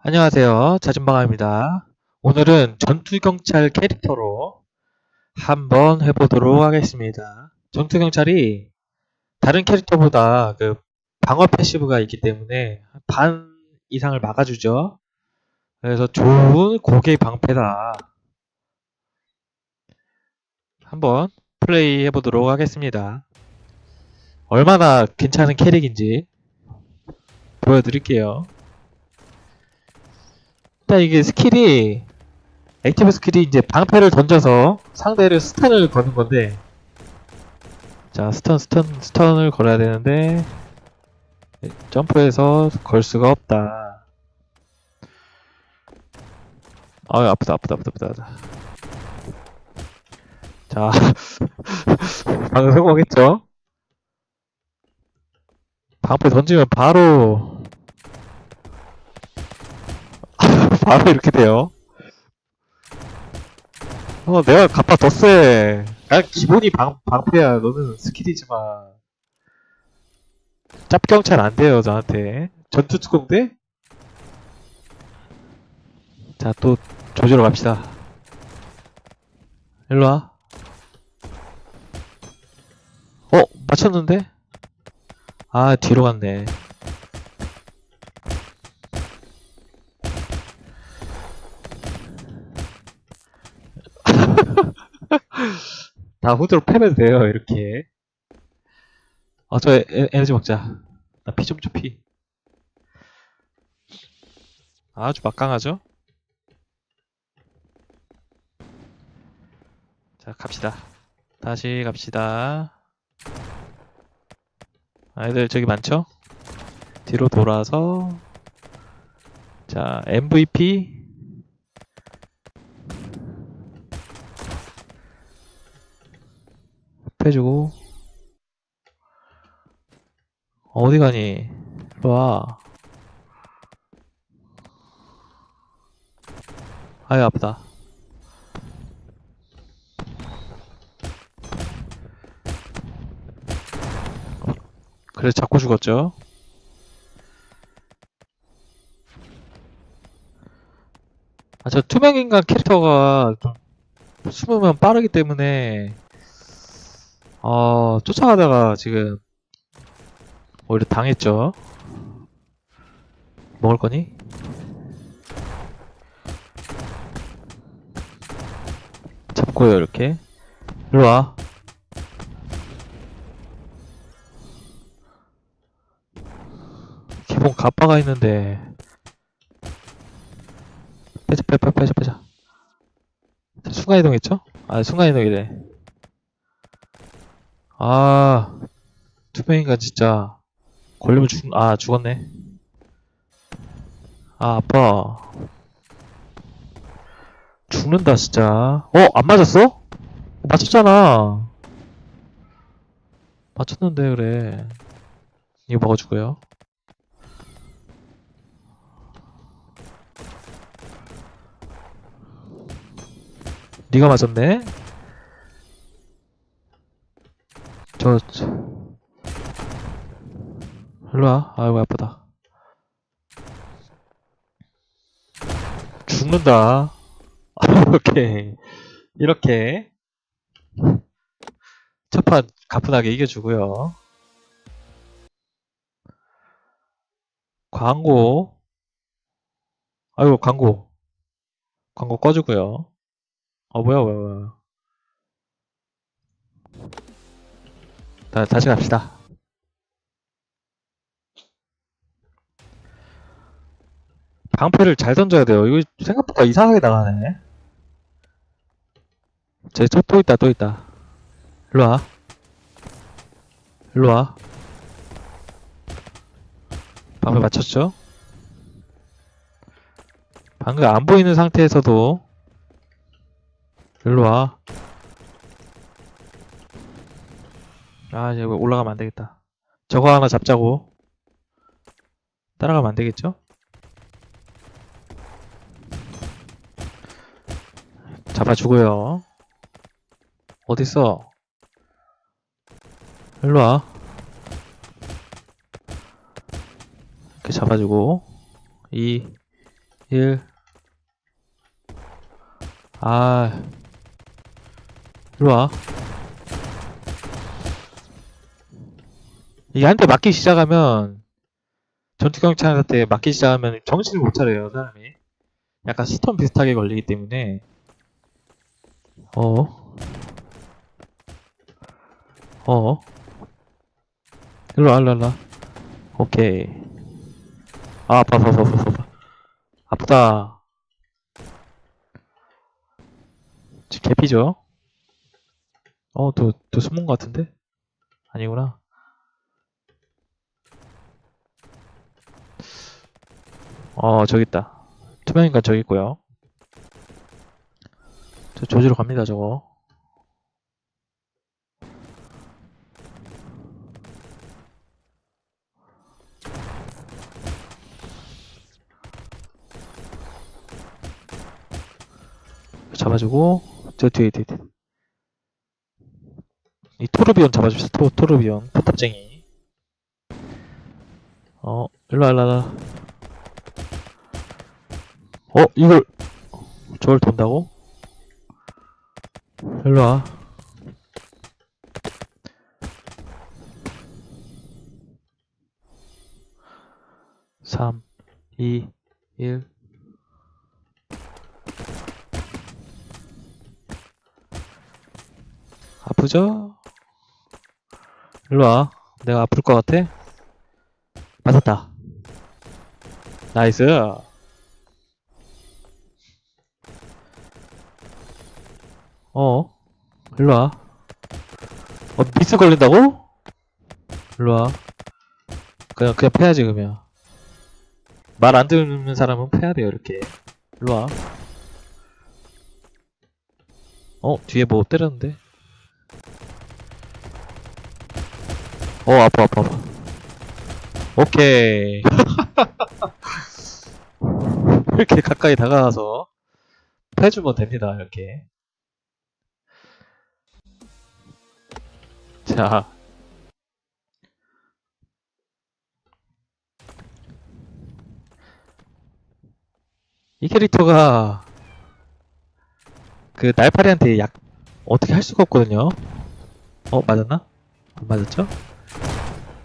안녕하세요. 자진방아입니다. 오늘은 전투경찰 캐릭터로 한번 해보도록 하겠습니다. 전투경찰이 다른 캐릭터보다 그 방어 패시브가 있기 때문에 반 이상을 막아주죠. 그래서 좋은 고개 방패다. 한번 플레이 해보도록 하겠습니다. 얼마나 괜찮은 캐릭인지 보여드릴게요. 일단 이게 스킬이 액티브 스킬이 이제 방패를 던져서 상대를 스턴을 거는 건데 자 스턴 스턴 스턴을 걸어야 되는데 점프해서 걸 수가 없다. 아유 아프다 아프다 아프다 아프다 자 방금 성공했죠? 방패 던지면 바로 바로 이렇게 돼요. 어, 내가 갚아 더 세. 난 기본이 방, 방패야. 너는 스킬이지만. 짭경찰 안 돼요, 저한테. 전투 특공대? 자, 또, 조지러 갑시다. 일로 와. 어, 맞췄는데? 아, 뒤로 갔네. 다 후드로 패면 돼요, 이렇게. 아, 저 에, 에- 에너지 먹자. 나 피 좀 줘, 피. 아주 막강하죠? 자, 갑시다. 다시 갑시다. 아이들 저기 많죠? 뒤로 돌아서. 자, MVP. 해주고 어디 가니? 와. 아유 아프다. 그래 자꾸 죽었죠. 아 저 투명인간 캐릭터가 좀 숨으면 빠르기 때문에 어, 쫓아가다가 지금 오히려 당했죠. 먹을 거니? 잡고요, 이렇게. 일로 와. 기본 가빠가 있는데. 빼자, 빼자, 빼자, 빼자. 순간이동했죠? 아, 순간이동이래. 아, 투명인간 진짜 걸리면 죽, 아, 죽었네. 아, 아파. 죽는다, 진짜. 어, 안 맞았어? 맞췄잖아. 맞췄는데, 그래. 이거 먹어주고요. 네가 맞았네? 저, 저... 일로와. 아이고, 아프다. 죽는다. 오케이. 이렇게. 첫판 가뿐하게 이겨주고요. 광고. 아이고, 광고. 광고 꺼주고요. 어, 뭐야, 뭐야, 뭐야. 다, 다시 갑시다. 방패를 잘 던져야 돼요. 이거 생각보다 이상하게 나가네. 쟤, 또, 또 있다, 또 있다. 일로 와. 일로 와. 방패 맞췄죠? 방금 안 보이는 상태에서도 일로 와. 아, 이제 올라가면 안 되겠다. 저거 하나 잡자고. 따라가면 안 되겠죠? 잡아주고요. 어딨어? 일로 와. 이렇게 잡아주고. 이, 1아 일로와 이게 한대 맞기 시작하면 전투경찰한테 맞기 시작하면 정신을 못 차려요 사람이 약간 스톤 비슷하게 걸리기 때문에 어 어. 일로와, 일로와, 일로와. 오케이. 아, 아파, 아파, 아파, 아파. 아프다. 지금 개피죠? 어, 또, 또 숨은 것 같은데? 아니구나. 어, 저기 있다. 투명인간 저기 있고요. 저 조지로 갑니다, 저거. 잡아주고 저 뒤에 뒤에. 이 토르비온 잡아줍시다 토, 토르비온 포탑쟁이 어 일로와 일로와 어 이걸 저걸 돈다고? 일로와 삼, 이, 일. 아프죠? 일로와. 내가 아플 것 같아? 맞았다. 나이스. 어. 일로와. 어, 미스 걸린다고? 일로와. 그냥, 그냥 패야지, 그러면. 말 안 듣는 사람은 패야 돼요, 이렇게. 일로와. 어, 뒤에 뭐 때렸는데? 어, 아파, 아파, 아파. 오케이. 이렇게 가까이 다가가서 패주면 됩니다, 이렇게. 자. 이 캐릭터가 그 날파리한테 약 어떻게 할 수가 없거든요. 어, 맞았나? 안 맞았죠?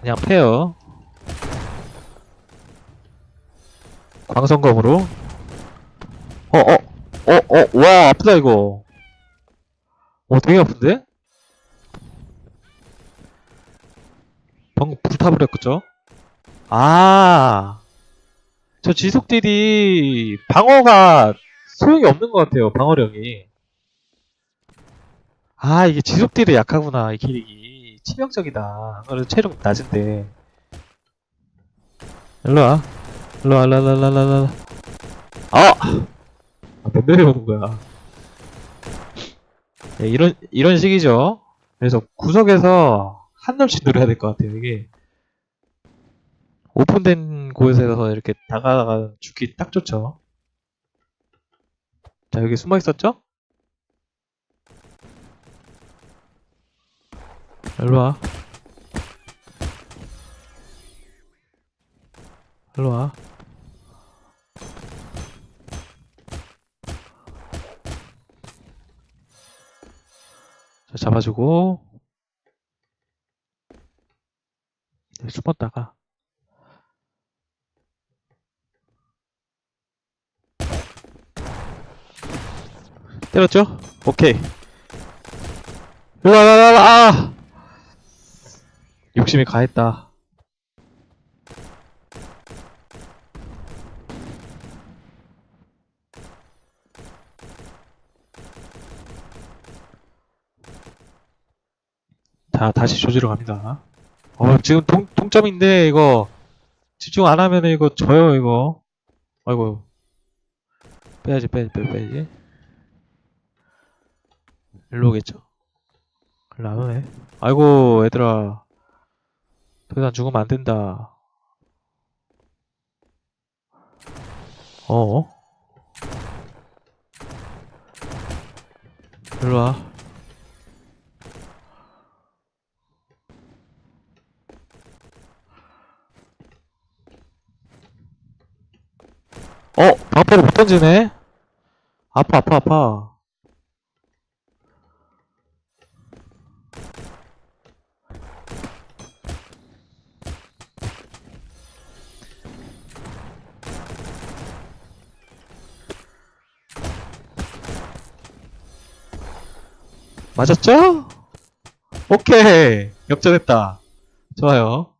그냥 패요. 광선검으로. 어, 어, 어, 어, 와, 아프다, 이거. 어, 되게 아픈데? 방금 불타버렸겠죠? 아, 저 지속 딜이 방어가 소용이 없는 것 같아요, 방어력이. 아, 이게 지속 딜이 약하구나, 이 캐릭이. 치명적이다. 그래도 체력 낮은데. 일로와. 일로와, 일로와, 일로와, 일로와, 일로와. 아! 아, 못 내려오는 거야. 네, 이런, 이런 식이죠. 그래서 구석에서 한 놈씩 누려야 될 것 같아요, 이게. 오픈된 곳에서 이렇게 다가다가 죽기 딱 좋죠. 자, 여기 숨어 있었죠? 일로와. 일로와. 자, 잡아주고. 네, 숨었다가. 때렸죠? 오케이. 일로와, 아! 욕심이 가했다. 자, 다시 조지러 갑니다. 어, 지금 동, 동점인데, 이거, 집중 안 하면 이거 져요, 이거. 아이고. 빼야지, 빼야지, 빼야지. 일로 오겠죠? 일로 안 오네. 아이고, 얘들아. 더 이상 죽으면 안 된다. 어? 일로 와. 어, 방패를 못 던지네? 아파, 아파, 아파. 맞았죠? 오케이! 역전했다. 좋아요.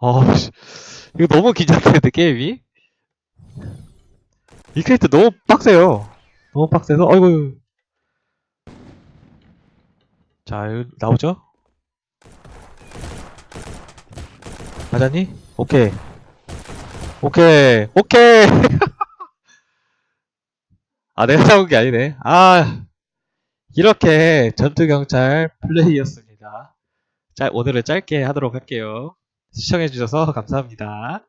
어, 씨. 이거 너무 긴장되는데, 게임이? 이 캐릭터 너무 빡세요. 너무 빡세서, 어이구. 자, 나오죠? 맞았니? 오케이. 오케이. 오케이! 아, 내가 잡은 게 아니네. 아, 이렇게 전투경찰 플레이였습니다. 자, 오늘은 짧게 하도록 할게요. 시청해주셔서 감사합니다.